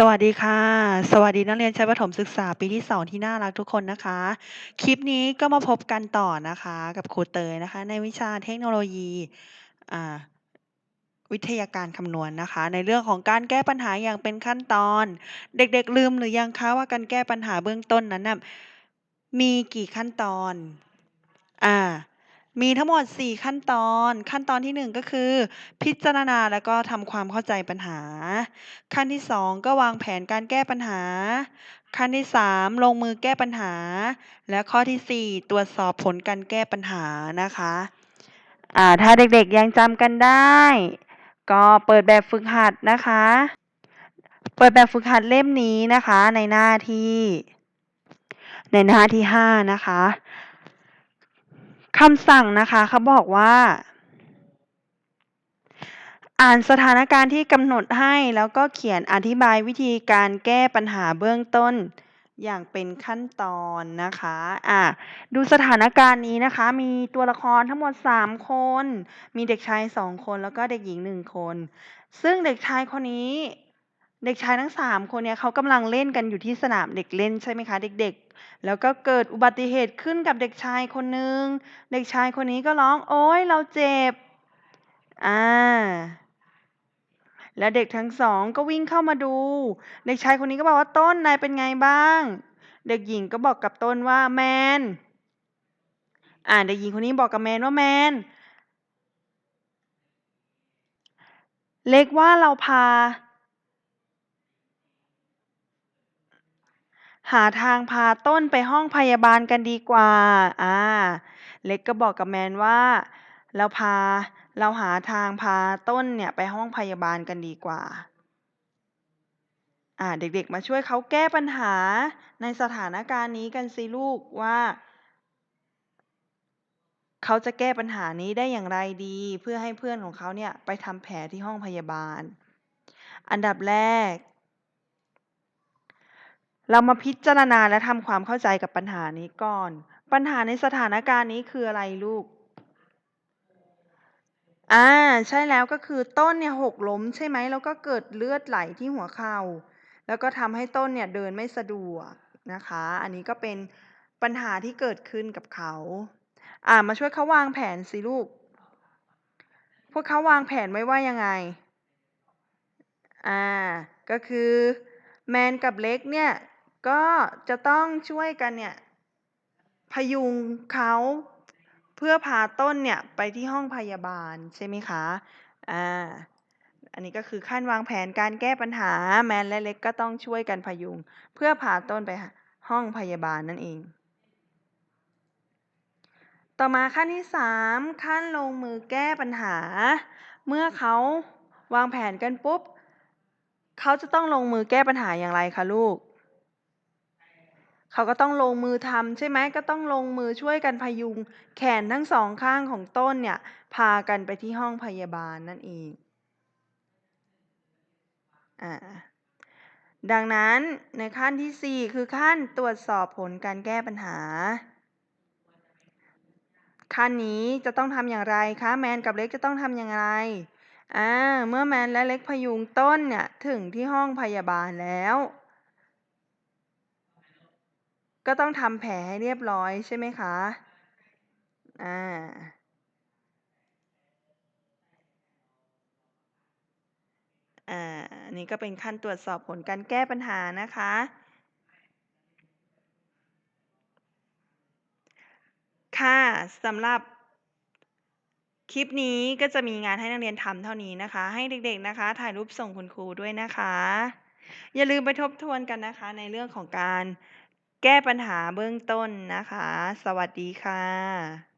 สวัสดีค่ะ สวัสดีนักเรียนชั้นประถมศึกษาปีที่ 2 ที่น่ารักทุกคนนะคะ คลิปนี้ก็มาพบกันต่อนะคะ กับครูเตยนะคะ ในวิชาเทคโนโลยีวิทยาการคำนวณนะคะ ในเรื่องของการแก้ปัญหาอย่างเป็นขั้นตอน เด็กๆลืมหรือยังคะว่าการแก้ปัญหาเบื้องต้นนั้นนะมีกี่ขั้นตอน?อา มีทั้งหมด 4 ขั้นตอน ขั้นตอนที่ 1 ก็คือ พิจารณาแล้วก็ทำความเข้าใจปัญหา ขั้นที่ 2 ก็วางแผนการแก้ปัญหา ขั้นที่ 3 ลงมือแก้ปัญหา และข้อที่ 4 ตรวจสอบผลการแก้ปัญหานะคะอ่าถ้าเด็กๆยังจำกันได้ ก็เปิดแบบฝึกหัดนะคะ เปิดแบบฝึกหัดเล่มนี้นะคะในหน้าที่ ในหน้าที่ 5 นะคะ คำสั่งนะคะเขาบอกว่า อ่านสถานการณ์ที่กำหนดให้แล้วก็เขียนอธิบายวิธีการแก้ปัญหาเบื้องต้นอย่างเป็นขั้นตอนนะคะ อ่าดูสถานการณ์นี้นะคะ มีตัวละครทั้งหมด 3 คน มีเด็กชาย 2 คน แล้วก็เด็กหญิง 1 คน ซึ่งเด็กชายคนนี้ เด็กชายทั้ง 3 คนเนี่ยเขากำลังเล่นกันอยู่ที่สนามเด็กเล่นใช่ไหมคะ เด็กๆ แล้วก็เกิดอุบัติเหตุขึ้นกับเด็กชายคนหนึ่ง เด็กชายคนนี้ก็ร้อง"โอ๊ยเราเจ็บ"อ่า แล้วเด็กทั้ง2ก็วิ่งเข้ามาดู เด็กชายคนนี้ก็บอกว่า"ต้นนายเป็นไงบ้าง?"เด็กหญิงก็บอกกับต้นว่า"แมน"อ่าเด็กหญิงคนนี้บอกกับแมนว่า"แมน"เล็กว่าเราพา หาทางพาต้นไปห้องพยาบาลกันดีกว่า อ่า เล็กก็บอกกับแมนว่า เราพา เราหาทางพาต้นเนี่ยไปห้องพยาบาลกันดีกว่า อ่า เด็กๆ มาช่วยเขาแก้ปัญหาในสถานการณ์นี้กันสิลูกว่าเขาจะแก้ปัญหานี้ได้อย่างไรดี เพื่อให้เพื่อนของเขาเนี่ยไปทำแผลที่ห้องพยาบาล อันดับแรก เรามาพิจารณาและทำความเข้าใจกับปัญหานี้ก่อน ปัญหาในสถานการณ์นี้คืออะไรลูก?อ่า ใช่แล้วก็คือต้นเนี่ยหกล้มใช่ไหม แล้วก็เกิดเลือดไหลที่หัวเข่า แล้วก็ทำให้ต้นเนี่ยเดินไม่สะดวกนะคะ อันนี้ก็เป็นปัญหาที่เกิดขึ้นกับเขา อ่า มาช่วยเขาวางแผนสิลูก พวกเขาวางแผนไว้ว่ายังไง?อ่า ก็คือแมนกับเล็กเนี่ย ก็จะต้องช่วยกันเนี่ย พยุงเขาเพื่อพาต้นเนี่ยไปที่ห้องพยาบาลใช่ไหมคะ อ่า อันนี้ก็คือขั้นวางแผนการแก้ปัญหาแมนและเล็กก็ต้องช่วยกันพยุง เพื่อพาต้นไปหห้องพยาบาลนั่นเอง ต่อมาขั้นที่ 3 ขั้นลงมือแก้ปัญหา เมื่อเขาวางแผนกันปุ๊บ เขาจะต้องลงมือแก้ปัญหาอย่างไรคะลูก? เขาก็ต้องลงมือทำใช่ไหมก็ต้องลงมือช่วยกันพยุง แขนทั้ง2ข้างของต้นเนี่ย พากันไปที่ห้องพยาบาลนั่นเองอาดังนั้นในขั้นที่ 4 คือขั้นตรวจสอบผลการแก้ปัญหา ขั้นนี้จะต้องทำอย่างไรคะแมนกับเล็กจะต้องทำอย่างไร?อ่าเมื่อแมนและเล็กพยุงต้นเนี่ยถึงที่ห้องพยาบาลแล้ว ก็ต้องทำแผลให้เรียบร้อยใช่ไหมคะ?อาอาอันนี้ก็เป็นขั้นตรวจสอบผลการแก้ปัญหานะคะ ค่ะสำหรับคลิปนี้ก็จะมีงานให้นักเรียนทำเท่านี้นะคะ ให้เด็กๆนะคะ ถ่ายรูปส่งคุณครูด้วยนะคะ อย่าลืมไปทบทวนกันนะคะในเรื่องของการ แก้ปัญหาเบื้องต้นนะคะ สวัสดีค่ะ